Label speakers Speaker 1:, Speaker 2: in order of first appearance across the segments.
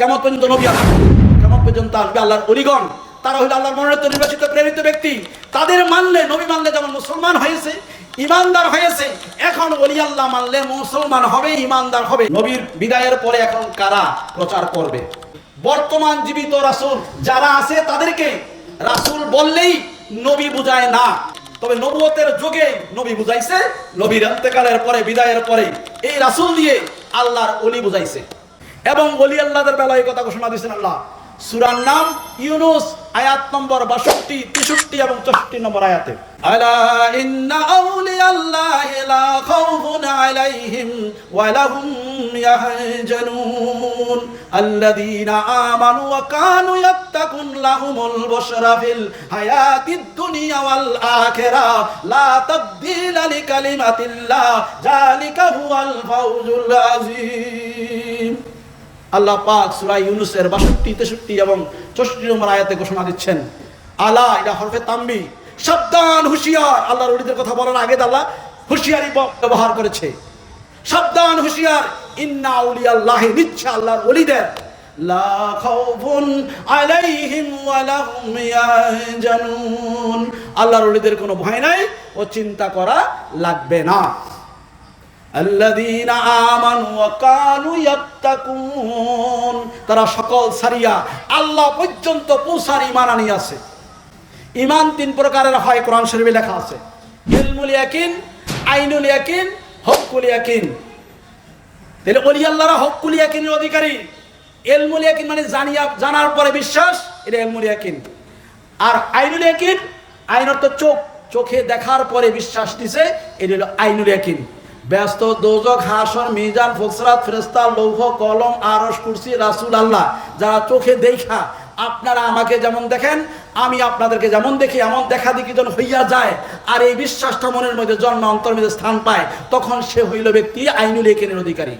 Speaker 1: কেমন পর্যন্ত নবী আসবে কেমন পর্যন্ত আসবে আল্লাহর অলিগণ? তারা হইল আল্লাহর মনোনীত নির্বাচিত প্রেরিত ব্যক্তি। তাদের মানলে, নবী মানলে যেমন মুসলমান হয়েছে, ইমানদার হয়েছে, এখন অলি আল্লাহ মানলে মুসলমান হবে, ইমানদার হবে। নবীর বিদায়ের পরে এখন কারা প্রচার করবে? বর্তমান জীবিত রাসূল যারা আছে তাদেরকে রাসূল বললেই নবী বুঝায় না। তবে নবুয়তের যুগে নবী বুঝাইছে, নবীর অন্তেকালের পরে, বিদায়ের পরে এই রাসূল দিয়ে আল্লাহর অলি বুঝাইছে। এবং অলি আল্লাহদের বেলায় কথা ঘোষণা দিয়েছেন আল্লাহ। সুরার নাম ইউনুস, আয়াত নম্বর বাষট্টি, তেষট্টি এবং চৌষট্টি নম্বর আয়াতে। আলা ইন্না আউলিয়াল্লাহি লা খাউফুন আলাইহিম ওয়া লাহুম ইয়াহজানুন। আল্লাযীনা আমানু ওয়া কানু ইয়াত্তাকুন লাহুমুল বুশরা ফিল হায়াতিদ আল্লাহ পাক সুরাই ইউনুসের 62 63 এবং 64 নম্বর আয়াতে ঘোষণা দিচ্ছেন, আলা এটা হরফে তাম্বি সাবধান, হুঁশিয়ার, আল্লাহর ওলিদের কথা বলার আগে আল্লাহ হুশিয়ারি ব্যবহার করেছে। সাবধান, হুঁশিয়ার, ইন্না আউলিয়াল্লাহি নিশ্চয় আল্লাহর ওলিদের। লা খাউফুন আলাইহিম ওয়া লাহুম ইয়াহজানুন। আল্লাহর ওলিদের কোনো ভয় নাই ও চিন্তা করা লাগবে না। আমানু ওয়া কানু ইয়াত্তাকুন। তারা সকল সারিয়া আল্লাহ পর্যন্ত পৌঁছার ঈমান আছে। ঈমান তিন প্রকারের হয়, কোরআন শরীফে লেখা আছে। ইলমুল ইয়াকিন, আইনুল ইয়াকিন, হকুল ইয়াকিন। তাহলে ওলি আল্লাহরা হকুল ইয়াকিনের অধিকারী। ইলমুল ইয়াকিন মানে জানিয়া, জানার পরে বিশ্বাস, এটা ইলমুল ইয়াকিন। আর আইনুল ইয়াকিন, আইন অর্থ চোখ। চোখে দেখার পরে বিশ্বাস দিছে, এটা হলো আইনুল ইয়াকিন। ব্যস্ত দোজক, হাসর, মিজান ফুসরাত ফেরস্তা লৌহ, কলম আরস কুরসি, রাসুল আল্লাহ, যারা চোখে দেখা আপনারা আমাকে যেমন দেখেন, আমি আপনাদেরকে যেমন দেখি, এমন দেখা দেখি যেন হইয়া যায়। আর এই বিশ্বাসটা মনের মধ্যে জন্ম অন্তর মধ্যে স্থান পায়, তখন সে হইল ব্যক্তি, আইনুল একেনের অধিকারী।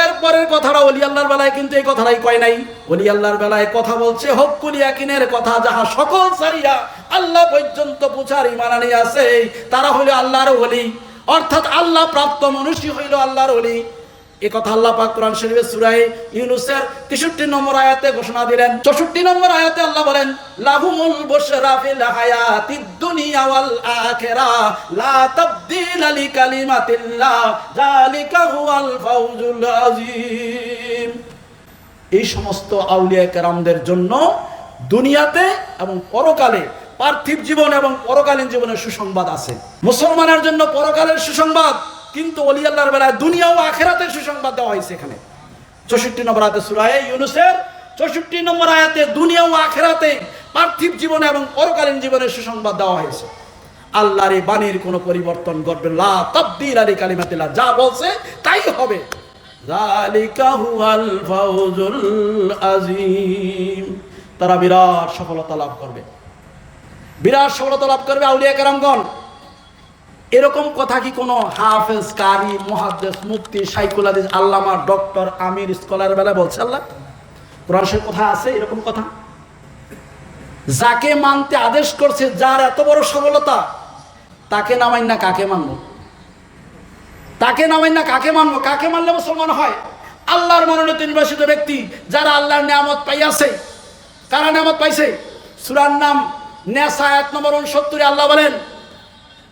Speaker 1: এরপরের কথাটা অলি আল্লাহর বেলায় কিন্তু এই কথাটাই কয় নাই। অলি আল্লাহর বেলায় কথা বলছে হকুল ইয়াকিনের কথা যাহা সকল সারিয়া আল্লাহ পর্যন্ত পুছার ইমানানি আছে তারা হইল আল্লাহর অলি অর্থাৎ আল্লাহ প্রাপ্ত মনুষ্য হইল আল্লাহর ওলি। এ কথা আল্লাহ পাক কোরআন ইউনূসের 63 নম্বর আয়াতে ঘোষণা দিলেন। 64 নম্বর আয়াতে আল্লাহ বলেন, লাহুমুল বুশরা ফিল হায়াতিদ দুনিয়া ওয়াল আখিরাহ লা যালিকা হুয়াল ফাওজুল আযীম। এই সমস্ত আউলিয়া কেরামদের জন্য দুনিয়াতে এবং পরকালে পার্থিব জীবন এবং পরকালীন জীবনের সুসংবাদ আছে। মুসলমানের জন্য পরকালের সুসংবাদ কিন্তু অলি আল্লাহর বেলায় দুনিয়া ও আখেরাতের সুসংবাদ দেওয়া হয়েছে এখানে। চৌষট্টি নম্বর আয়াতে সুরায় ইউনুসের চৌষট্টি নম্বর আয়াতে দুনিয়া ও আখেরাতে পার্থিব জীবনে এবং পরকালীন জীবনের সুসংবাদ দেওয়া হয়েছে। আল্লাহর এই বাণীর কোনো পরিবর্তন ঘটবে লা তাবদীল আলী কালিমাতিল্লাহ, যা বলছে তাই হবে। তারা বিরাট সফলতা লাভ করবে। বিরাট সফলতা লাভ করবে আউলিয়া কেরামগণ। এরকম কথা কি কোনো হাফেজ, কারি, মুহাদ্দিস, মুফতি সাইকুল হাদিস, আল্লামা, ডক্টর, আমির, স্কলার বেলা বলছে, আল্লাহ, কোরআন কথা আছে এরকম কথা? যাকে মানতে আদেশ করছে, যার এত বড় সফলতা, তাকে নামাই না কাকে মানব? তাকে নামাই না কাকে মানবো? কাকে মানলে মুসলমান হয়? আল্লাহর মনোনীত নির্বাসিত ব্যক্তি, যারা আল্লাহর নিয়ামত পাইয়াছে, কারা নিয়ামত পাইছে? সুরার নাম নেশা এক নম্বর উনসত্তরে আল্লাহ বলেন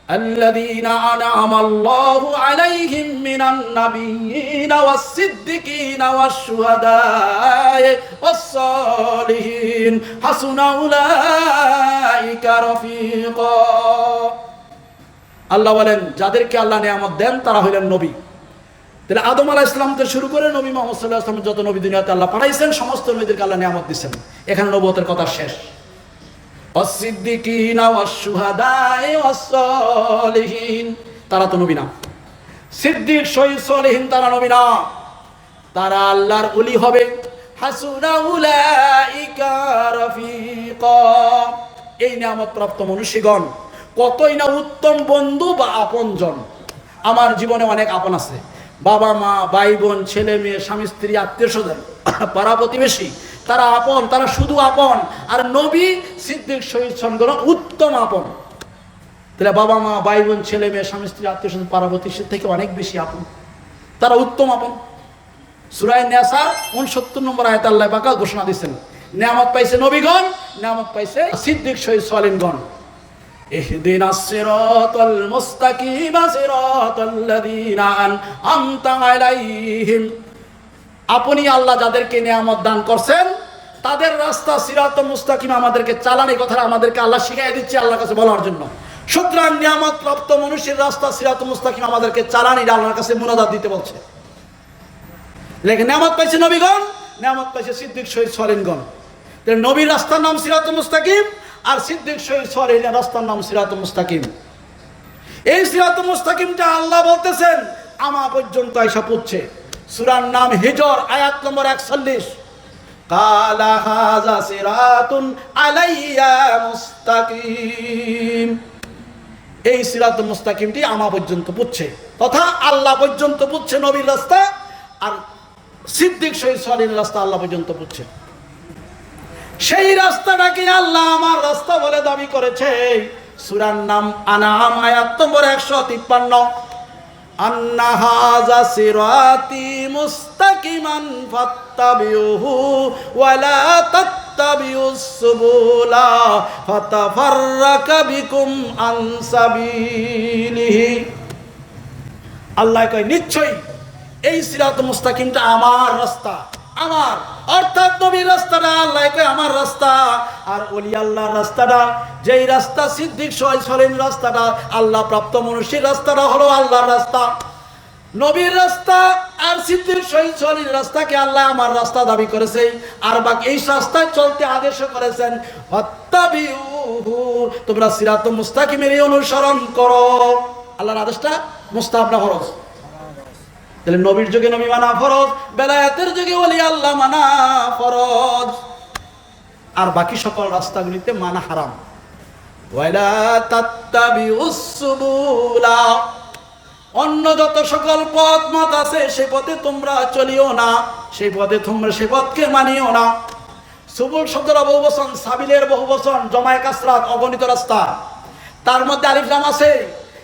Speaker 1: الذين أنعم الله عليهم من النبيين والصديقين والشهداء والصالحين حسن أولئك رفيقا আল্লাহ বলেন যাদেরকে আল্লাহ নিয়ামত দেন তারা হইলেন নবী তাহলে আদম আলাহ ইসলাম থেকে শুরু করে নবী মোহাম্মদ সাল্লাহ আসলামের যত নবী দুনিয়াতে আল্লাহ পাঠাইছেন সমস্ত নবীদেরকে আল্লাহ নিয়ামত দিচ্ছেন এখানে নবতের কথা শেষ অসিদ্দিকিনা ওয়াসশুহাদায়ে ওয়াসসালিহিন তারা তো নবী না। সিদ্দিক শহীদ সলিহীন, তারা নবী না। তারা আল্লাহর ওলি হবে। এই নিয়ামত প্রাপ্ত মনুষ্যগণ, কতই না উত্তম বন্ধু বা আপনজন। আমার জীবনে অনেক আপন আছে। বাবা মা ভাই বোন ছেলে মেয়ে স্বামী স্ত্রী আত্মীয় স্বজন পাড়া প্রতিবেশী তারা আপন তারা শুধু আপন আর নবী সিদ্দিক শহীদ সনগণ উত্তম আপন তাহলে বাবা মা ভাই বোন ছেলে মেয়ে স্বামী স্ত্রী আত্মীয় স্বজন পাড়া প্রতিবেশী থেকে অনেক বেশি আপন তারা উত্তম আপন সুরাই নেসার উনসত্তর নম্বর আয়ত আল্লাহ পাকা ঘোষণা দিচ্ছেন নিয়ামত পাইছে নবীগণ নিয়ামত পাইছে সিদ্দিক শহীদ সালিমগণ اهدنا الصراط المستقيم صراط الذين أنعمت عليهم আপনি আল্লাহ যাদেরকে নিয়ামত দান করছেন, তাদের রাস্তা, সিরাত মুস্তাকিম আমাদেরকে চালানি কথাটা আমাদেরকে আল্লাহ শিখাই দিচ্ছে আল্লাহর কাছে বলার জন্য। সুতরাং নিয়ামত প্রাপ্ত মানুষের রাস্তা, সিরাত মুস্তাকিম আমাদেরকে চালানি আল্লাহর কাছে মুনাদাত দিতে বলছে। লেখে নিয়ামত পাইছে নবীগণ, নিয়ামত পাইছে সিদ্দিক শহীদ সরেনগণ। নবীর রাস্তার নাম সিরাত মুস্তাকিম, আর সিদ্দিক শহীদ সরেন রাস্তার নাম সিরাত মুস্তাকিম। এই সিরাত মুস্তাকিমটা আল্লাহ বলতেছেন, আমা পর্যন্ত আইসা পুচ্ছে সুরার নাম হিজর, আয়াত নম্বর একচল্লিশ। কালা হাজা সিরাতুন আলাইয়া মুস্তাকিম। এই সিরাত মুস্তাকিমটি আমা পর্যন্ত পুচ্ছে তথা আল্লাহ পর্যন্ত পুচ্ছে নবীর রাস্তা, আর সিদ্দিক শহীদ সালিনের রাস্তা আল্লাহ পর্যন্ত পুচ্ছে সেই রাস্তাটাকে আল্লাহ আমার রাস্তা বলে দাবি করেছে? সুরার নাম আনাম, আয়াত নম্বর একশো তিপ্পান্ন। আন্না হাজা সিরাতি মুস্তাকিমান ফাত্তাবিউহু ওয়ালা তাত্তাবিউস সুবুলা ফাতাফাররাকা বিকুম আন সাবিলিহি। আল্লাহ কয়, নিশ্চয়ই এই সিরাত মুস্তাকিমটা আমার রাস্তা, আমার। অর্থাৎ নবীর রাস্তাটা আল্লাহ কয় আমার রাস্তা। আর ওলি আল্লাহর রাস্তাটা, যেই রাস্তা সিদ্দিক সহায় সরেন রাস্তাটা, আল্লাহ প্রাপ্ত মনুষ্যের রাস্তাটা হলো আল্লাহর রাস্তা। নবীর রাস্তা আর সিদ্দিক শহীদ সলির রাস্তাকে আল্লাহ আমার রাস্তা দাবি করেছে। আর বাকি এই রাস্তায় চলতে আদেশ করেছেন। তোমরা সিরাত মুস্তাকিমের অনুসরণ করো। আল্লাহর আদেশটা মুস্তাহাব না ফরজ। তাহলে নবীর যুগে নবী মানা ফরজ, বেলায়াতের যুগে ওলি আল্লাহ মানা ফরজ। আর বাকি সকল রাস্তাগুলিতে মানা হারাম। অন্য যত সকল পথ মত আছে, সে পথে তোমরা চলিও না সেই পথে তোমরা সে পথকে মানিও না। সুবুল শব্দের বহু বচন সাবিলের বহু বচন জমায় কাসরাত, অগণিত রাস্তা। তার মধ্যে আলিফলাম আছে।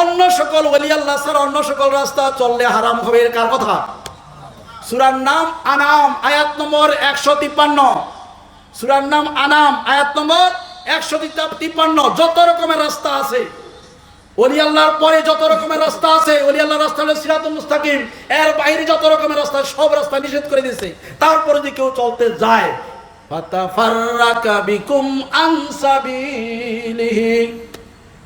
Speaker 1: অন্য সকল ওলি ছাড়া অন্য সকল রাস্তা চললে হারাম হবে, এর কার কথা? সুরার নাম আনাম, আয়াত নম্বর একশো তিপ্পান্ন। সুরার নাম আনাম, আয়াত নম্বর একশো তিপ্পান্ন। যত রকমের রাস্তা আছে অলি পরে যত রকমের রাস্তা আছে অলি রাস্তা হলো সিরাতুল মুস্তাকিম। এর বাইরে যত রকমের রাস্তা সব রাস্তা নিষেধ করে দিয়েছে। তারপরে যদি কেউ চলতে যায়, ফাতাফাররাকা বিকুম আন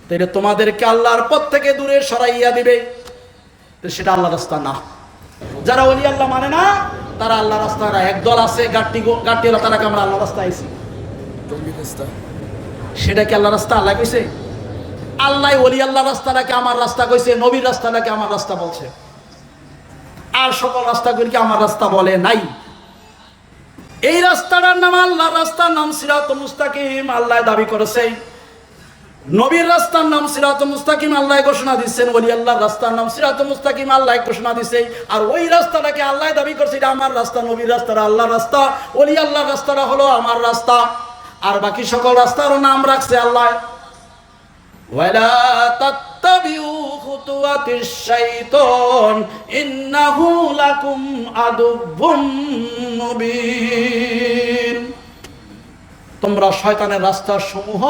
Speaker 1: তাহলে তোমাদেরকে আল্লাহর পথ থেকে দূরে সরাইয়া দিবে। তো সেটা আল্লাহ রাস্তা না। যারা অলি আল্লাহ মানে না, তারা আল্লাহ রাস্তা একদল আছে, গাট্টি গাট্টি তারা আমরা আল্লাহ রাস্তা আইছি। সেটা কি আল্লাহ রাস্তা? আল্লাহ কইছে, আল্লাহ ওলি আল্লাহ রাস্তাটাকে আমার রাস্তা কইছে, নবীর রাস্তাটাকে আমার রাস্তা বলছে? আর সকল রাস্তাগুলিকে আমার রাস্তা বলে নাই। এই রাস্তাটার নাম আল্লাহ রাস্তার নাম সিরাত মুস্তাকিম, আল্লাহ দাবি করেছে। নবীর রাস্তার নাম সিরাত মুস্তাকিম, আল্লাহ ঘোষণা দিচ্ছেন, ওলি আল্লাহ রাস্তার নাম সিরাত মুস্তাকিম, আল্লাহ ঘোষণা দিচ্ছে আর ওই রাস্তাটাকে আল্লাহ দাবি করছে, এটা আমার রাস্তা, নবীর রাস্তাটা আল্লাহর রাস্তা। ওলি আল্লাহর রাস্তাটা হলো আমার রাস্তা। আর বাকি সকল রাস্তারও নাম রাখছে আল্লাহ। তোমরা শয়তানের রাস্তা সমূহ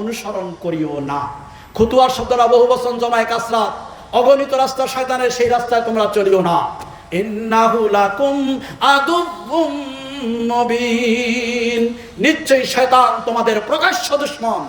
Speaker 1: অনুসরণ করিও না। খুতুয়ার শব্দরা বহু বচন জমায় কাসরাত অগণিত রাস্তা শয়তানের সেই রাস্তায় তোমরা চলিও না। নিশ্চয়ই শয়তান তোমাদের প্রকাশ্য দুশ্মন।